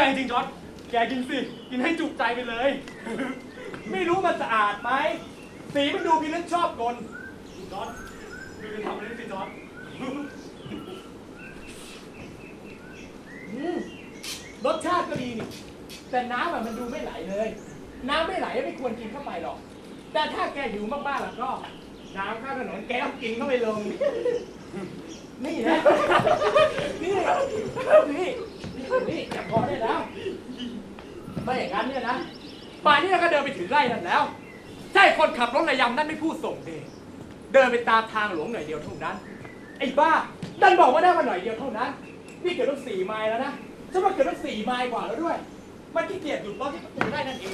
ใจจริงจอร์ดแกกินสิ กินให้จุกใจไปเลย ไม่รู้มันสะอาดไหม สีมันดูพิลึกชอบกลจอร์ดดูจะทำอะไรสิจอร์ดรสชาติก็ดีนี่ แต่น้ำอะมันดูไม่ไหลเลย น้ำไม่ไหลไม่ควรกินเข้าไปหรอก แต่ถ้าแกหิวมากๆแล้วก็ น้ำข้างถนนแกต้องกินเข้าไปลง นี่นะนี่นี่ นี่จะพอได้แล้ว ไม่อย่างนั้นเนี่ยนะป่านนี้เราก็เดินไปถึงไร่นั่นแล้ว ใช่คนขับรถระยำนั่นไม่พูดส่งเดชเดินไปตามทางหลวงหน่อยเดียวเท่านั้น ไอ้บ้าดันบอกว่าได้มาหน่อยเดียวเท่านั้น นี่เกือบต้องสี่ไมล์แล้วนะฉันว่าเกือบต้องสี่ไมล์กว่าแล้วด้วย มันขี้เกียจหยุดรถที่ประตูได้นั่นเอง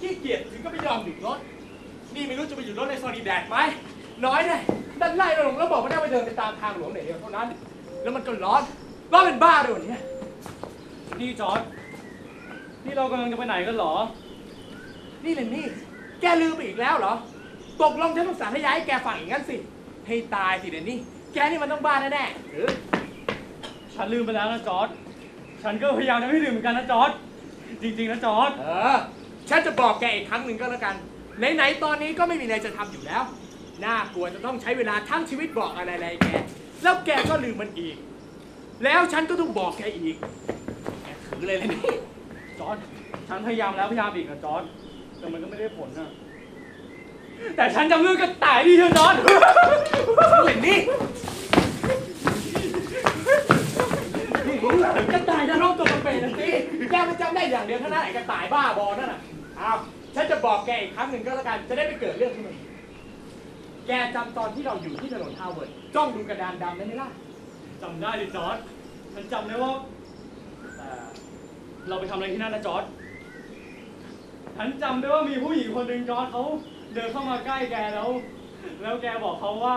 ขี้เกียจถึงก็ไม่ยอมหยุดรถ นี่ไม่รู้จะไปหยุดรถในซอยดีแดกไหม น้อยเลยดันไล่เราลงแล้วบอกว่าได้มาเดินไปตามทางหลวงหน่อยเดียวเท่านั้น แล้วมันก็ร้อน ร้อนเป็นบ้าเลยวันนี้ นี่จอร์ดนี่เรากำลังจะไปไหนกันเหรอ นี่เลยนี่ แกลืมไปอีกแล้วเหรอ ตกลงฉันต้องสารให้ย้ายให้แกฟังอย่างนั้นสิ ให้ตายสิเดี๋ยวนี้แกนี่มันต้องบ้าแน่ๆเออฉันลืมไปแล้วนะจอร์ดฉันก็พยายามจะไม่ลืมเหมือนกันนะจอร์ดจริงๆนะจอร์ดเออ ฉันจะบอกแกอีกครั้งหนึ่งก็แล้วกัน ไหนๆตอนนี้ก็ไม่มีอะไรจะทำอยู่แล้ว น่ากลัวจะต้องใช้เวลาทั้งชีวิตบอกอะไรๆแก แล้วแกก็ลืมมันอีก แล้วฉันก็ต้องบอกแกอีกแก ถือเลยเลยนี่จอร์ดฉันพยายามแล้วพยายามอีกนะจอร์ดแต่มันก็ไม่ได้ผลนะแต่ฉันจำเรื่องกระต่ายดีเถอะจอร์ดเลยนี่กระต่ายนรกตัวเป็นๆนะสิแกมันจำได้อย่างเดียวเท่านั้นไอ้กระต่ายบ้าบอนั่นน่ะอ้าวฉันจะบอกแกอีกครั้งหนึ่งก็แล้วกันจะได้ไม่เกิดเรื่องขึ้นมาอีกแกจำตอนที่เราอยู่ที่ถนนฮาวเวิร์ดจ้องดูกระดานดำได้ไหมล่ะจำได้ดิจอร์ดฉันจำได้ว่าแต่ เราไปทำอะไรที่นั่นนะจอร์ดฉันจำได้ว่ามีผู้หญิงคนหนึ่งจอร์ดเขาเดินเข้ามาใกล้แกแล้ว แล้วแกบอกเขาว่า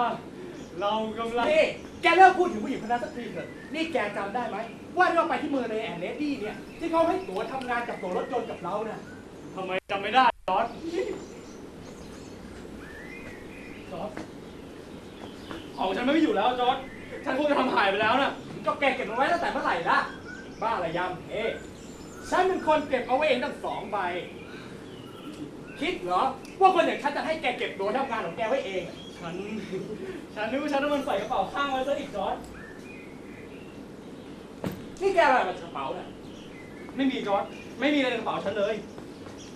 เรากำลัง นี่แกเลิกพูดถึงผู้หญิงคนนั้นสักทีเถอะ นี่แกจำได้ไหม ว่าเราไปที่เมืองในแอนเลดดี้เนี่ย ที่เขาให้ตั๋วทำงานกับตั๋วรถยนต์กับเราน่ะ ทำไมจำไม่ได้จอร์ดจอร์ดของฉันไม่อยู่แล้วจอร์ดฉันคงจะทำหายไปแล้วน่ะก็แกเก็บเอาไว้ตั้งแต่เมื่อไหร่ล่ะ บ้าอะไรยำเอ๊ะ ฉันเป็นคนเก็บเอาไว้เองตั้งสองใบ คิดเหรอ ว่าคนอย่างฉันจะให้แกเก็บตั๋วทำงานของแกไว้เองอะฉัน ฉันนึกว่าฉันต้องมันใส่กระเป๋าข้างไว้ซะอีกจอร์ดนี่แกอะไรมากระเป๋าน่ะไม่มีจอร์ดไม่มีอะไรในกระเป๋าฉันเลย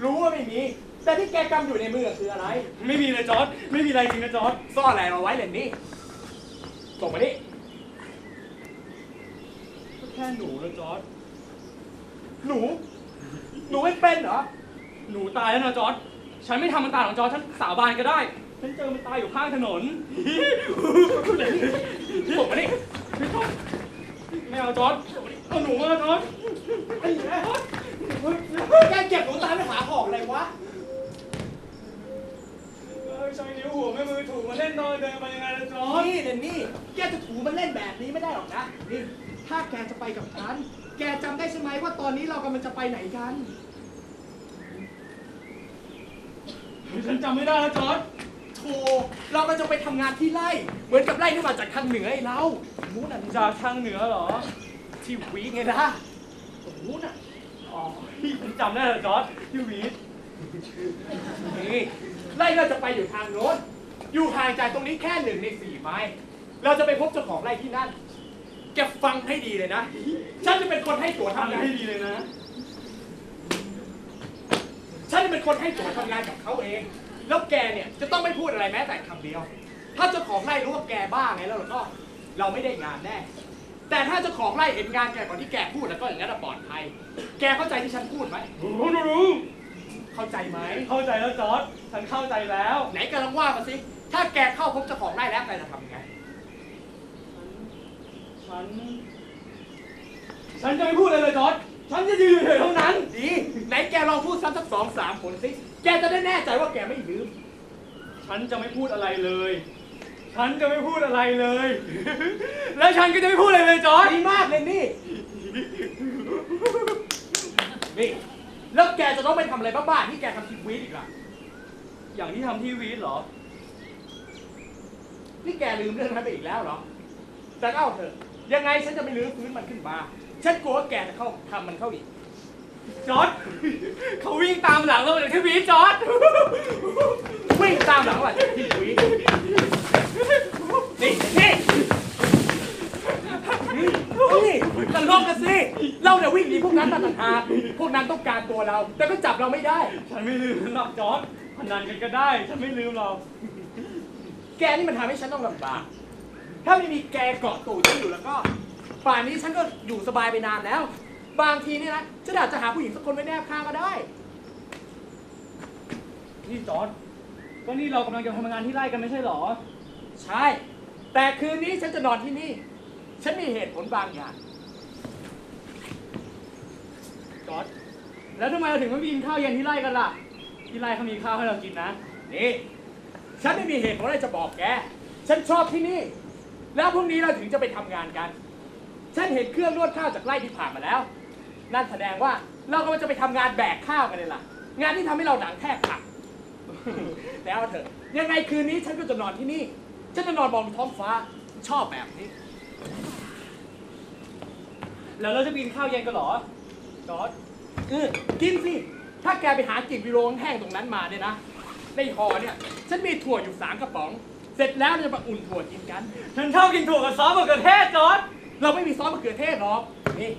รู้ว่าไม่มี แต่ที่แกกำอยู่ในมือคืออะไร ไม่มีเลยจอร์ดไม่มีอะไรจริงนะจอร์ดซ่อนอะไรเอาไว้เลยนี่ส่งมานี่ก็แค่หนูนะจอร์ด หนู หนูไม่เป็นเหรอ หนูตายแล้วนะจอร์ดฉันไม่ทำมันตายของจอร์ดฉันสาบานก็ได้ ฉันเจอมันตายอยู่ข้างถนนส่งมานี่ไม่จอร์ดไม่เอาจอร์ดเอาหนูมาจอร์ดไอ้แม่แกเก็บหนูตายไปหาของอะไรวะเออใช้นิ้วหัวแม่มือถูกมาเล่นตอนเดินมายังไงล่ะจอร์ดนี่เดนนี่ แกจะถูมันเล่นแบบนี้ไม่ได้หรอกนะ นี่ ถ้าแกจะไปกับฉัน แกจำได้ใช่ไหมว่าตอนนี้เรากำลังจะไปไหนกันฉันจำไม่ได้แล้วจอร์ดโธ่เราก็จะไปทำงานที่ไร่ เหมือนกับไร่ที่มาจากทางเหนือไอ้เรานู้นน่ะจากทางเหนือเหรอ ที่วีไงนะตรงนู้นน่ะ อ๋อฉันจำได้แล้วจอร์ดที่วีดนี่ไร่เราจะไปอยู่ทางโน้น อยู่ห่างจากตรงนี้แค่หนึ่งในสี่ไมล์เราจะไปพบเจ้าของไร่ที่นั่น แกฟังให้ดีเลยนะ ฉันจะเป็นคนให้ตั๋วทำทำงานให้ดีเลยนะ ฉันจะเป็นคนให้ตั๋วทำงานกับเขาเอง แล้วแกเนี่ยจะต้องไม่พูดอะไรแม้แต่คำเดียว ถ้าเจ้าของไร่รู้ว่าแกบ้าไงแล้วเราก็เราไม่ได้งานแน่ แต่ถ้าเจ้าของไร่เห็นงานแกก่อนที่แกพูดแล้วก็อย่างนั้นอะปลอดภัย แกเข้าใจที่ฉันพูดไหมรู้รู้รู้เข้าใจไหม เข้าใจแล้วจอร์ดฉันเข้าใจแล้ว ไหนกำลังว่ามาสิ ถ้าแกเข้าพบเจ้าของไร่แล้วแกจะทำยังไง ฉัน ฉันจะไม่พูดอะไรเลยจอร์ดฉันจะยืนเฉยๆเท่านั้น ดี ไหนแกลองพูดซ้ำสักสองสามผลสิ แกจะได้แน่ใจว่าแกไม่ลืม ฉันจะไม่พูดอะไรเลย ฉันจะไม่พูดอะไรเลย แล้วฉันก็จะไม่พูดอะไรเลยจอร์ดดีมากเลยนี่ นี่ แล้วแกจะต้องไปทำอะไรบ้าๆที่แกทำทีวีดอีกล่ะ อย่างที่ทำที่วีดเหรอ นี่แกลืมเรื่องนั้นไปอีกแล้วเหรอ แต่ก็เอาเถอะ ยังไงฉันจะไม่ลื้อฟื้นมันขึ้นมา ฉันกลัวว่าแกจะเข้าทำมันเข้าอีก จอร์ดเขาวิ่งตามหลังเรามาจากที่วีดจอร์ดวิ่งตามหลังว่าจะทีวีดนี่นี่นี่ตลกกันสิ เราเนี่ยวิ่งหนีพวกนั้นมาต่างหากพวกนั้นต้องการตัวเรา แต่ก็จับเราไม่ได้ ฉันไม่ลืมหรอกจอร์ดพนันกันก็ได้ ฉันไม่ลืมหรอกแกนี่มันทำให้ฉันต้องลำบาก ถ้าไม่มีแกเกาะตูดฉันอยู่แล้วก็ ป่านนี้ฉันก็อยู่สบายไปนานแล้ว บางทีนี่นะฉันอาจจะหาผู้หญิงสักคนไว้แนบข้างก็ได้ นี่จอร์ดก็นี่เรากำลังจะทำงานที่ไร่กันไม่ใช่เหรอ ใช่ แต่คืนนี้ฉันจะนอนที่นี่ ฉันมีเหตุผลบางอย่าง จอร์ดแล้วทำไมเราถึงไม่ไปกินข้าวเย็นที่ไร่กันล่ะ ที่ไร่เขามีข้าวให้เรากินนะ นี่ ฉันไม่มีเหตุผลอะไรจะบอกแก ฉันชอบที่นี่ แล้วพรุ่งนี้เราถึงจะไปทำงานกันฉันเห็นเครื่องนวดข้าวจากไร่ที่ผ่านมาแล้ว นั่นแสดงว่าเรากำลังจะไปทำงานแบกข้าวกันเลยล่ะ งานที่ทำให้เราหนังแทบหักแล้วเถอะยังไงคืนนี้ฉันก็จะนอนที่นี่ ฉันจะนอนมองท้องฟ้าชอบแบบนี้ แล้วเราจะกินข้าวเย็นกันหรอจอร์ดเออกินสิ ถ้าแกไปหากิ่งวิโรงแห้งตรงนั้นมาเนี่ยนะ ในหอเนี่ย ฉันมีถั่วอยู่สามกระป๋อง เสร็จแล้วเราจะมาอุ่นถั่วกินกันฉันชอบกินถั่วกับซอสมะเขือเทศจอร์ดเราไม่มีซอสมะเขือเทศหรอกนี่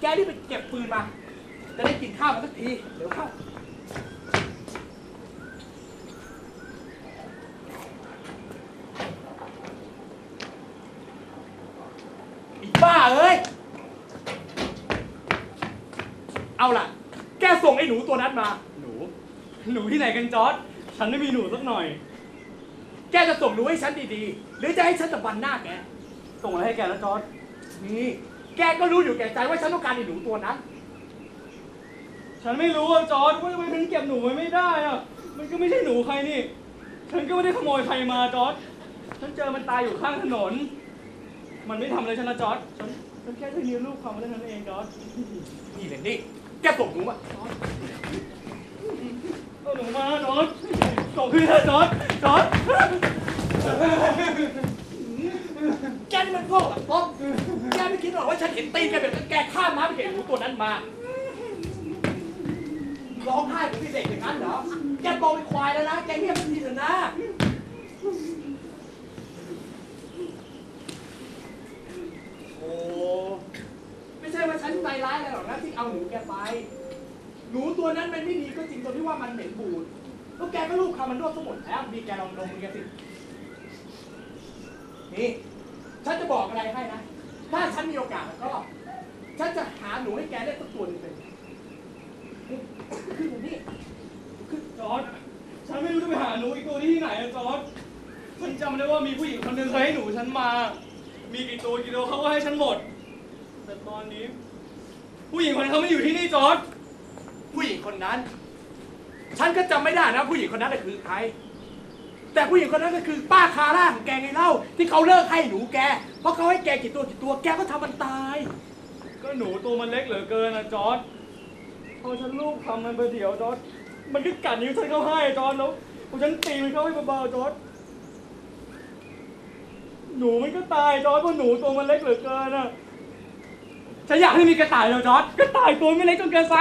แกนี่ไปเก็บปืนมา จะได้กินข้าวกันสักทีเดี๋ยวเข้าอีบ้าเอ้ย เอาล่ะ แกส่งไอ้หนูตัวนั้นมา หนู หนูที่ไหนกันจอร์ดฉันไม่มีหนูสักหน่อย แกจะส่งหนูให้ฉันดีๆ หรือจะให้ฉันตะบันหน้าแก ส่งอะไรให้แกแล้วจอร์ดนี่แกก็รู้อยู่แก่ใจว่าฉันต้องการไอ้หนูตัวนั้น ฉันไม่รู้อะจอร์ดว่าทำไมฉันเก็บหนูไว้ไม่ได้อะมันก็ไม่ใช่หนูใครนี่ ฉันก็ไม่ได้ขโมยใครมาจอร์ดฉันเจอมันตายอยู่ข้างถนน มันไม่ทำอะไรฉันนะจอร์ดฉันฉันแค่เทนิ้วลูกความมันเท่านั้นเองจอร์ดนี่เลยนี่แกส่งหนูมาเอา หนูมาจอดส่งคืนเถอะจอร์ดจอดแกนี่มันโง่แบบป๊อกแกไม่คิดหรอกว่าฉันเห็นตีนแกแบบนั้นแกข้ามน้ำไปเห็นหนูตัวนั้นมา ร้องไห้เหมือนพี่เด็กอย่างนั้นเหรอ แกโตเป็นควายแล้วนะ แกเงียบสักทีเถอะนะ โอ้ ไม่ใช่ว่าฉันใจร้ายอะไรหรอกนะที่เอาหนูแกไป หนูตัวนั้นมันไม่ดีก็จริงตรงที่ว่ามันเหม็นบูดแล้วแกก็ลูกคำมันรวบทั้งหมดแล้วมีแกลองดมมึงแกสินี่ฉันจะบอกอะไรให้นะ ถ้าฉันมีโอกาสแล้วก็ ฉันจะหาหนูให้แกได้สักตัวหนึงเลยขึ้นมานี่ขึ้นจอร์ดฉันไม่รู้จะไปหาหนูอีกตัวที่ไหนอะจอร์ดฉันจำได้ว่ามีผู้หญิงคนหนึ่งเคยให้หนูฉันมา มีกี่ตัวกี่ตัวเขาก็ให้ฉันหมด แต่ตอนนี้ ผู้หญิงคนนั้นเขาไม่อยู่ที่นี่จอร์ด ผู้หญิงคนนั้น ฉันก็จำไม่ได้นะผู้หญิงคนนั้นน่ะคือใคร แต่ผู้หญิงคนนั้นก็คือป้าคาร่าของแกไงเล่า ที่เขาเลิกให้หนูแก เพราะเขาให้แกกี่ตัวกี่ตัวแกก็ทำมันตาย ก็หนูตัวมันเล็กเหลือเกินอะจอร์ดพอฉันลูกทำมันไปเดี๋ยวจอร์ดมันก็กัดนิ้วฉันเข้าให้จอร์ดแล้วพอฉันตีมันเข้าให้เบาๆจอร์ดหนูมันก็ตายจอร์ดเพราะหนูตัวมันเล็กเหลือเกินอะ ฉันอยากให้มีกระต่ายแล้วจอร์ดกระต่ายตัวไม่เล็กจนเกินไป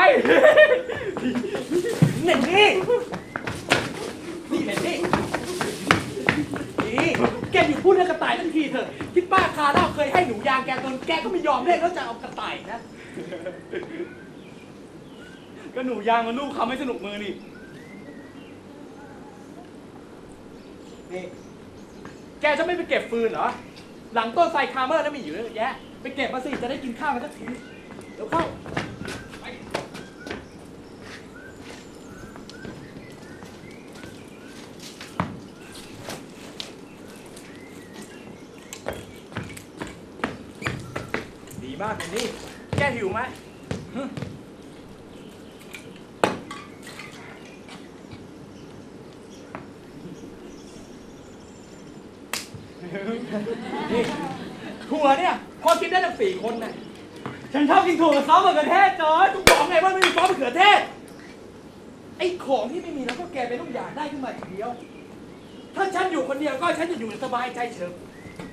เน่นี่นี่เน่นี่นี่แกอยู่พูดเรื่องกระต่ายตั้งทีเถอะที่ป้าคาร่าเคยให้หนูยางแกตอนแกก็ไม่ยอมเล่นแล้วจะเอากระต่ายนะ ก็หนูยางมันลูกคำไม่สนุกมือนี่นี่แกจะไม่ไปเก็บฟืนเหรอ หลังต้นไทรคาร์เมอร์นั้นมีอยู่เยอะแยะ ไปเก็บมาสิจะได้กินข้าวกันสักทีเดี๋ยวเข้า ไปดีมากเลยนี่ แกหิวไหมฮึนี่ถั่วเนี่ย พอกินได้ทั้งสี่คนน่ะ ฉันชอบ กินถั่วกับซอสมะเขือเทศจอร์ดต้องบอกไงว่าไม่มีซอสมะเขือเทศ ไอ้ของที่ไม่มีแล้วก็แกไปต้องอยากได้ขึ้นมาทีเดียว ถ้าฉันอยู่คนเดียวก็ฉันจะอยู่สบายใจเฉิบ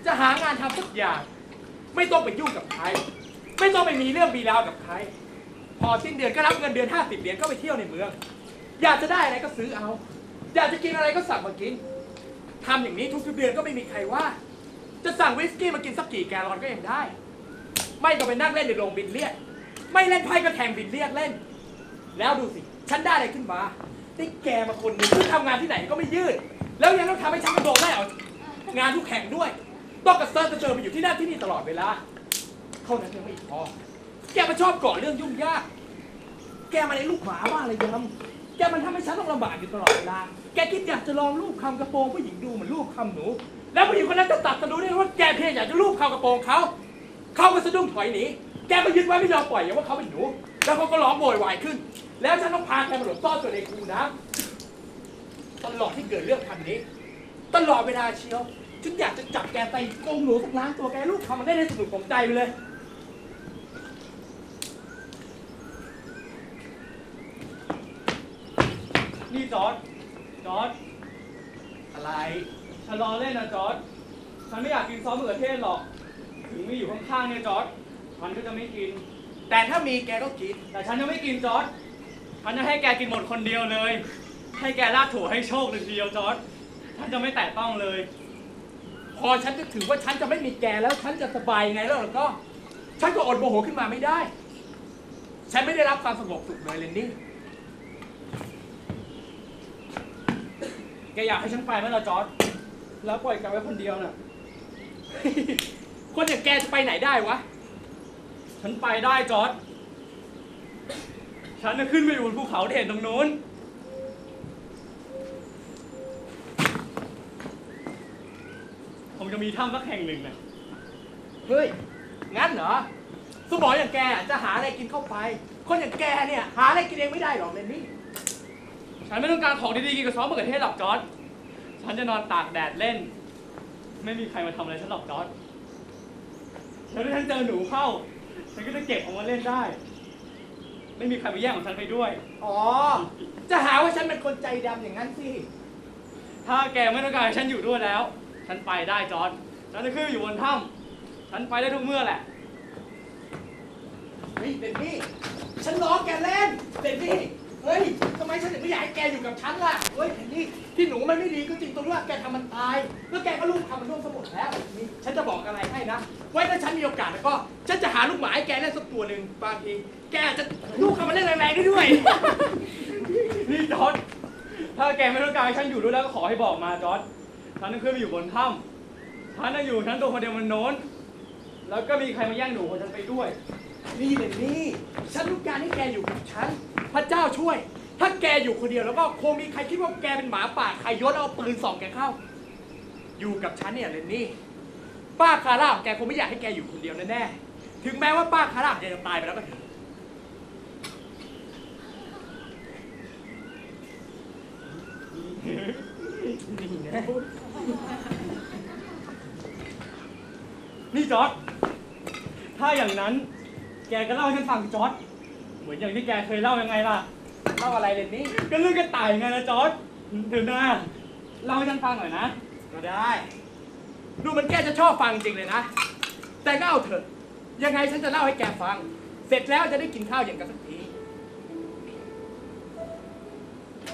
จะหางานทำสักอย่าง ไม่ต้องไปยุ่งกับใคร ไม่ต้องไปมีเรื่องมีราวกับใคร พอสิ้นเดือนก็รับเงินเดือน 50เหรียญก็ไปเที่ยวในเมือง อยากจะได้อะไรก็ซื้อเอา อยากจะกินอะไรก็สั่งมากินทำอย่างนี้ทุกๆเดือนก็ไม่มีใครว่า จะสั่งวิสกี้มากินสักกี่แกลลอนก็ยังได้ ไม่ต้องไปนั่งเล่นในโรงบินเลียด ไม่เล่นไพ่ก็แทงบินเลียดเล่น แล้วดูสิ ฉันได้อะไรขึ้นมาได้แกมาคนหนึ่งที่ทำงานที่ไหนก็ไม่ยืด แล้วยังต้องทำให้ฉันโดนไล่ออกงานทุกแข่งด้วยต้องกระเซิร์ฟกระเจิงไปอยู่ที่นั่นที่นี่ตลอดเวลาเท่านั้นยังไม่พอแกมาชอบก่อเรื่องยุ่งยาก แกมาในลูกหมาบ้าอะไรยำแกมันทำให้ฉันต้องลำบากอยู่ตลอดเวลา แกคิดอยากจะลองรูปคำกระโปรงผู้หญิงดูเหมือนรูปคำหนู แล้วผู้หญิงคนนั้นจะตัดสะดูได้ว่าแกเพียงอยากจะรูปคำกระโปรงเขา เขาก็สะดุ้งถอยหนี แกมายึดไว้ไม่ยอมปล่อยอย่างว่าเขาเป็นหนู แล้วเขาก็ร้องโวยวายขึ้น แล้วฉันต้องพาแกมาหลบซ่อนตัวในคูน้ำตลอดที่เกิดเรื่องพันนี้ ตลอดเวลาเชียวฉันอยากจะจับแกไปโกงหนูสักล้างตัวแกลูกทำมันได้ในสนุกสมใจไปเลย นี่จอร์ดจอร์ดอะไร ฉันรอเล่นนะจอร์ดฉันไม่อยากกินซอสมะเขือเทศหรอก ถึงมีอยู่ข้างๆเนี่ยจอร์ดฉันก็จะไม่กิน แต่ถ้ามีแกก็กิน แต่ฉันจะไม่กินจอร์ดฉันจะให้แกกินหมดคนเดียวเลย ให้แกราดถั่วให้โชคเลยทีเดียวจอร์ดฉันจะไม่แตะต้องเลย พอฉันจะถือว่าฉันจะไม่มีแกแล้วฉันจะสบายยังไงแล้วล่ะก็ ฉันก็อดโมโหขึ้นมาไม่ได้ ฉันไม่ได้รับความสงบสุขเลยเลนนี่ แกอยากให้ฉันไปไหมล่ะจอร์ดแล้วปล่อยแกไว้คนเดียวน่ะ คนอย่างแกจะไปไหนได้วะ ฉันไปได้จอร์ดฉันจะขึ้นไปอยู่บนภูเขาที่เห็นตรงนู้น ผมจะมีถ้ำสักแห่งหนึ่งน่ะเฮ้ย งั้นเหรอสมองอย่างแกจะหาอะไรกินเข้าไป คนอย่างแกเนี่ยหาอะไรกินเองไม่ได้หรอกเลนนี่ ฉันไม่ต้องการของดีๆกินกับซอสมะเขือเทศหรอกจอร์ดฉันจะนอนตากแดดเล่น ไม่มีใครมาทำอะไรฉันหรอกจอร์ด แล้วถ้าฉันเจอหนูเข้า ฉันก็จะเก็บเอามาเล่นได้ ไม่มีใครมาแย่งของฉันไปด้วย อ๋อ จะหาว่าฉันเป็นคนใจดำอย่างนั้นสิ ถ้าแกไม่ต้องการให้ฉันอยู่ด้วยแล้ว ฉันไปได้จอร์ดฉันจะขึ้นอยู่บนถ้ำฉันไปได้ทุกเมื่อแหละ เฮ้ยเดนนี่ ฉันล้อแกเล่นเดนนี่ เฮ้ยทำไมฉันถึงไม่อยากให้แกอยู่กับฉันล่ะ เฮ้ยเดนนี่ ที่หนูมันไม่ดีก็จริงตรงที่ว่าแกทำมันตาย แล้วแกก็ลูกทำมันร่วงสมดแล้วนี่ฉันจะบอกอะไรให้ นะ ไว้ถ้าฉันมีโอกาสแล้วก็ ฉันจะหาลูกหมาให้แกเล่นสักตัวหนึ่งบางที แกอาจจะลูกทำมันเล่นแรงๆได้ด้วย นี่จอร์ดถ้าแกไม่ต้องการให้ฉันอยู่ด้วยแล้วก็ขอให้บอกมาจอร์ดฉันจะขึ้นไปอยู่บนถ้ำฉันจะอยู่ฉันตัวคนเดียวมันโน้น แล้วก็มีใครมาแย่งหนูของฉันไปด้วย นี่เลยนี่ฉันต้องการให้แกอยู่กับฉัน พระเจ้าช่วย ถ้าแกอยู่คนเดียวแล้วก็คงมีใครคิดว่าแกเป็นหมาป่าใครยศเอาปืนส่องแกเข้า อยู่กับฉันเนี่ยเลนนี่ ป้าคาร่าของแกคงไม่อยากให้แกอยู่คนเดียวแน่ๆ ถึงแม้ว่าป้าคาร่าของแกจะตายไปแล้วก็เถอะนี่นะนี่จอร์ดถ้าอย่างนั้น แกก็เล่าให้ฉันฟังสิจอร์ดเหมือนอย่างที่แกเคยเล่ายังไงล่ะ เล่าอะไรเลนนี่ก็เรื่องกระต่ายไงนะจอร์ดเดี๋ยวนะเล่าให้ฉันฟังหน่อยนะ ก็ได้ ดูมันแกจะชอบฟังจริงเลยนะ แต่ก็เอาเถอะ ยังไงฉันจะเล่าให้แกฟัง เสร็จแล้วจะได้กินข้าวเย็นกันสักที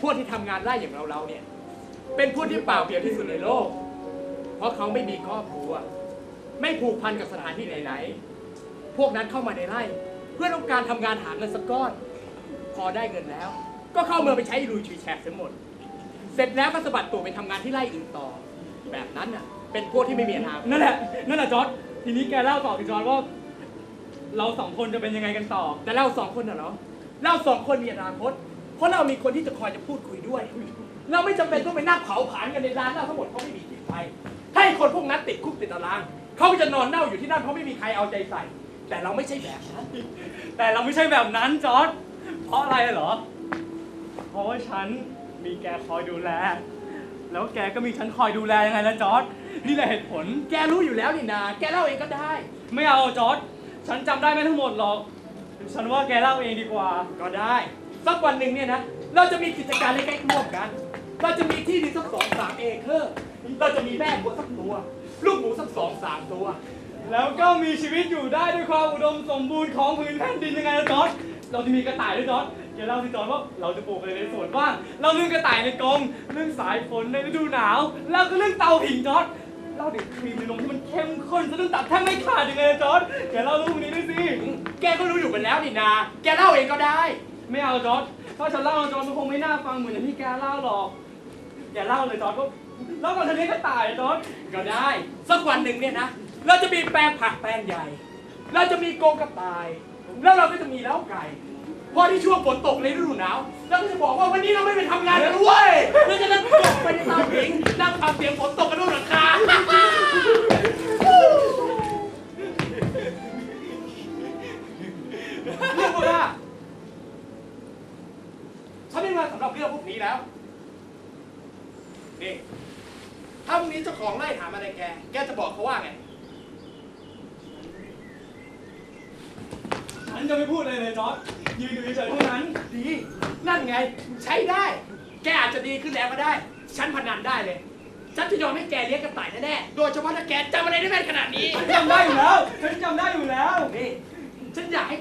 พวกที่ทำงานไร่อย่างเราเราๆเนี่ย เป็นพวกที่เปล่าเปลี่ยวที่สุดในโลก เพราะเขาไม่มีครอบครัว ไม่ผูกพันกับสถานที่ไหนๆ พวกนั้นเข้ามาในไร่ เพื่อต้องการทำงานหาเงินสักก้อน พอได้เงินแล้ว ก็เข้าเมืองไปใช้ลุยชุยแฉกเสียหมด เสร็จแล้วก็สะบัดตัวไปทำงานที่ไร่อื่นต่อ แบบนั้นน่ะ เป็นพวกที่ไม่มีอนาคตนั่นแหละนั่นแหละจอร์ดทีนี้แกเล่าต่อสิจอร์ดว่าเราสองคนจะเป็นยังไงกันต่อ แต่เราสองคนน่ะเหรอเราสองคนมีอนาคตเพราะเรามีคนที่จะคอยจะพูดคุยด้วย เราไม่จำเป็นต้องไปนั่งเผาผลาญกันในร้านเหล้าทั้งหมดเพราะไม่มีที่ไปให้คนพวกนั้นติดคุกติดตารางเขาจะนอนเน่าอยู่ที่นั่นเพราะไม่มีใครเอาใจใส่ แต่เราไม่ใช่แบบนั้นแต่เราไม่ใช่แบบนั้นจอร์ดเพราะอะไรเหรอ เพราะว่าฉันมีแกคอยดูแล แล้วแกก็มีฉันคอยดูแลยังไงล่ะจอร์ด นี่แหละเหตุผล แกรู้อยู่แล้วนี่นา แกเล่าเองก็ได้ ไม่เอาจอร์ดฉันจำได้ไม่ทั้งหมดหรอก ฉันว่าแกเล่าเองดีกว่า ก็ได้ สักวันหนึ่งเนี่ยนะ เราจะมีกิจการเล็กๆร่วมกัน เราจะมีที่ดินสักสองสามเอเคอร์ เราจะมีแม่วัวสักตัว ลูกหมูสักสองสามตัว แล้วก็มีชีวิตอยู่ได้ด้วยความอุดมสมบูรณ์ของพื้นแผ่นดินยังไงล่ะจอร์ดเราจะมีกระต่ายด้วยจอร์ดแกเล่าสิจอร์ดว่าเราจะปลูกอะไรในสวนบ้าง เราเรื่องกระต่ายในกรงเรื่องสายฝนในฤดูหนาว แล้วก็เรื่องเตาผิงจอร์ด เล่าถึงครีมในนมที่มันเข้มข้นจนต้องตัดแทบไม่ขาดยังไงล่ะจอร์ดแกเล่าเรื่องพวกนี้ด้วยสิ แกก็รู้อยู่ไปแล้วนี่นา แกเล่าเองก็ได้ ไม่เอาจอร์ดถ้าฉันเล่าจอร์ดมันคงไม่น่าฟังเหมือนอย่างที่แกเล่าหรอกแกเล่าเลยจอร์ดก็เล่าก่อนเธอเลี้กระต่ายจอร์ดก็ได้ สักวันหนึ่งเนี่ยนะ เราจะมีแปลงผักแปลงใหญ่ เราจะมีโกงกระต่าย แล้วเราก็จะมีเล้าไก่ พอที่ช่วงฝนตกในฤดูหนาวเราก็จะบอกว่าวันนี้เราไม่ไปทำงานกันเว้ยเราจะนั่งตกไปในเตาผิงนั่งฟังเสียงฝนตกกัน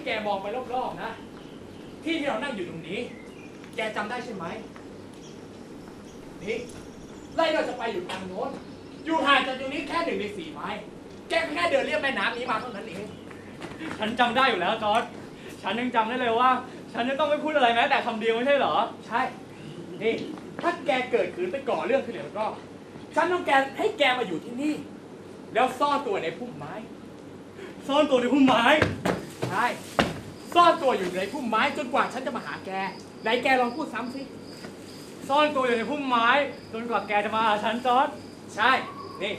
แกมองไปรอบๆนะ ที่ที่เรานั่งอยู่ตรงนี้ แกจำได้ใช่ไหมนี่ไล่เราจะไปอยู่ทางโน้น อยู่ห่างจากตรงนี้แค่หนึ่งในสี่ไม้ แกก็แค่เดินเรียบแม่น้ำนี้มาเท่านั้นเอง ฉันจำได้อยู่แล้วจอร์ดฉันยังจำได้เลยว่า ฉันจะต้องไม่พูดอะไรแม้แต่คำเดียวไม่ใช่เหรอ ใช่ นี่ ถ้าแกเกิดขืนไปก่อเรื่องขึ้นแล้วก็ ฉันต้องแกให้แกมาอยู่ที่นี่ แล้วซ่อนตัวในพุ่มไม้ ซ่อนตัวในพุ่มไม้ ใช่ซ่อนตัวอยู่ในพุ่มไม้จนกว่าฉันจะมาหาแกไหนแกลองพูดซ้ำสิ ซ่อนตัวอยู่ในพุ่มไม้จนกว่าแกจะมาหาฉันจอร์ดใช่ นี่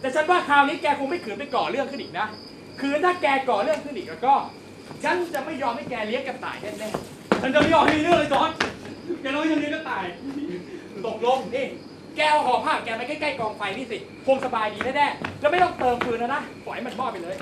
แต่ฉันว่าคราวนี้แกคงไม่ขืนไปก่อเรื่องขึ้นอีกนะ คือถ้าแกก่อเรื่องขึ้นอีกแล้วก็ ฉันจะไม่ยอมให้แกเลี้ยงกระต่ายแน่ฉันจะไม่ยอมให้มีเรื่องเลยจอร์ดแกต้องให้ฉันเลี้ยงกระต่าย ตกลงนี่ แกเอาห่อผ้าแกไปใกล้ๆกองไฟนี่สิ คงสบายดีแน่ๆ แล้วไม่ต้องเติมฟืนแล้วนะ ปล่อยให้มันมอดไปเลย